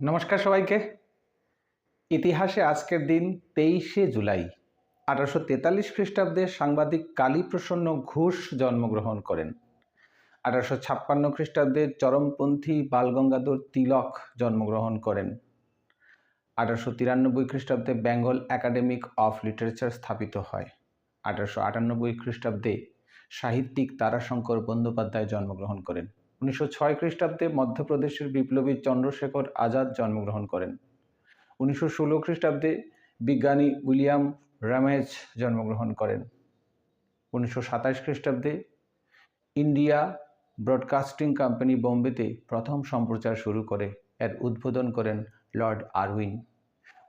নমস্কার সবাইকে। ইতিহাসে আজকের দিন তেইশে জুলাই, আঠারোশো তেতাল্লিশ খ্রিস্টাব্দে সাংবাদিক কালীপ্রসন্ন ঘোষ জন্মগ্রহণ করেন। আঠারোশো ছাপ্পান্ন খ্রিস্টাব্দে চরমপন্থী বালগঙ্গাধর তিলক জন্মগ্রহণ করেন। আঠারোশো তিরানব্বই খ্রিস্টাব্দে বেঙ্গল একাডেমিক অফ লিটারেচার স্থাপিত হয়। আঠারোশো আটানব্বই খ্রিস্টাব্দে সাহিত্যিক তারাশঙ্কর বন্দ্যোপাধ্যায় জন্মগ্রহণ করেন। উনিশশো ছয় খ্রিস্টাব্দে মধ্যপ্রদেশের বিপ্লবী চন্দ্রশেখর আজাদ জন্মগ্রহণ করেন। উনিশশো ষোলো খ্রিস্টাব্দে বিজ্ঞানী উইলিয়াম রামেজ জন্মগ্রহণ করেন। উনিশশো সাতাশ খ্রিস্টাব্দে ইন্ডিয়া ব্রডকাস্টিং কোম্পানি বোম্বেতে প্রথম সম্প্রচার শুরু করে, এর উদ্বোধন করেন লর্ড আরউইন।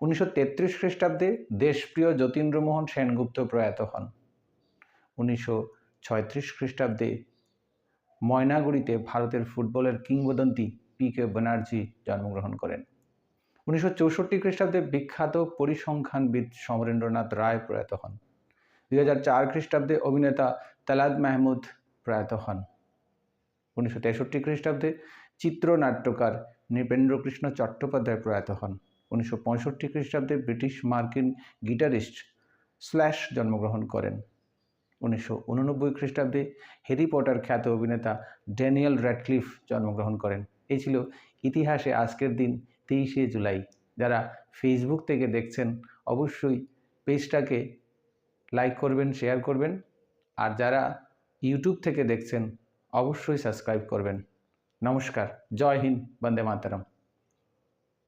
উনিশশো তেত্রিশ খ্রিস্টাব্দে দেশপ্রিয় যতীন্দ্রমোহন সেনগুপ্ত প্রয়াত হন। উনিশশো ছয়ত্রিশ খ্রিস্টাব্দে ময়নাগুড়িতে ভারতের ফুটবলের কিংবদন্তি পি কে ব্যানার্জি জন্মগ্রহণ করেন। উনিশশো চৌষট্টি খ্রিস্টাব্দে বিখ্যাত পরিসংখ্যানবিদ সমরেন্দ্রনাথ রায় প্রয়াত হন। দুই হাজার চার খ্রিস্টাব্দে অভিনেতা তালাদ মাহমুদ প্রয়াত হন। উনিশশো তেষট্টি খ্রিস্টাব্দে চিত্রনাট্যকার নৃপেন্দ্রকৃষ্ণ চট্টোপাধ্যায় প্রয়াত হন। উনিশশো পঁয়ষট্টি খ্রিস্টাব্দে ব্রিটিশ মার্কিন গিটারিস্ট স্ল্যাশ জন্মগ্রহণ করেন। উনিশশো উননব্বই খ্রিস্টাব্দে হ্যারি পটার খ্যাত অভিনেতা ড্যানিয়েল র্যাডক্লিফ জন্মগ্রহণ করেন। এই ছিল ইতিহাসে আজকের দিন, তেইশে জুলাই। যারা ফেসবুক থেকে দেখছেন, অবশ্যই পেজটাকে লাইক করবেন, শেয়ার করবেন। আর যারা ইউটিউব থেকে দেখছেন, অবশ্যই সাবস্ক্রাইব করবেন। নমস্কার, জয় হিন্দ, বন্দে মাতারাম।